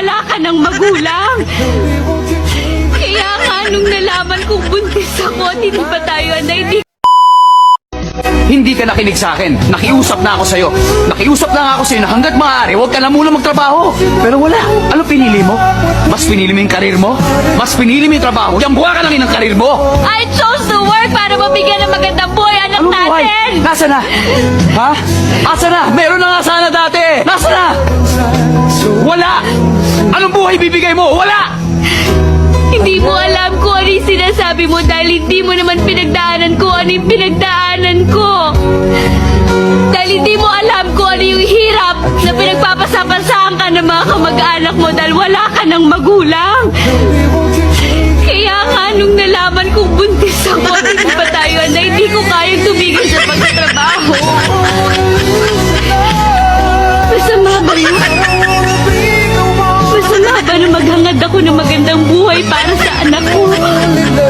Wala ka ng magulang. Kaya nga nung nalaman kong buntis ako at hindi pa tayo anay, di Hindi ka nakinig sa akin. Nakiusap na ako sa'yo. Nakiusap na nga ako sa'yo na hanggat maaari, huwag ka na muna magtrabaho. Pero wala. Ano pinili mo? Mas pinili mo yung karir mo? Mas pinili mo yung trabaho? Yang buha ka yun ang karir mo! I chose to work para mabigyan ng magandang buhay anak Anong buhay? natin! Nasa na? Ha? Asa na? Meron na nga sana dati! Nasa na? Wala! Anong buhay bibigay mo? Wala! Hindi mo alam kung ano yung sinasabi mo dahil hindi mo naman pinagdaanan ko ano yung pinagdaanan ko. Dahil hindi mo alam kung ano yung hirap na pinagpapasapasahan ka ng mga kamag-anak mo dahil wala ka ng magulang. Kaya nga nung nalaman kong buntis ako hindi pa tayo na hindi ko kayang tumigil sa pagtatrabaho. ako ng magandang buhay para sa anak ko.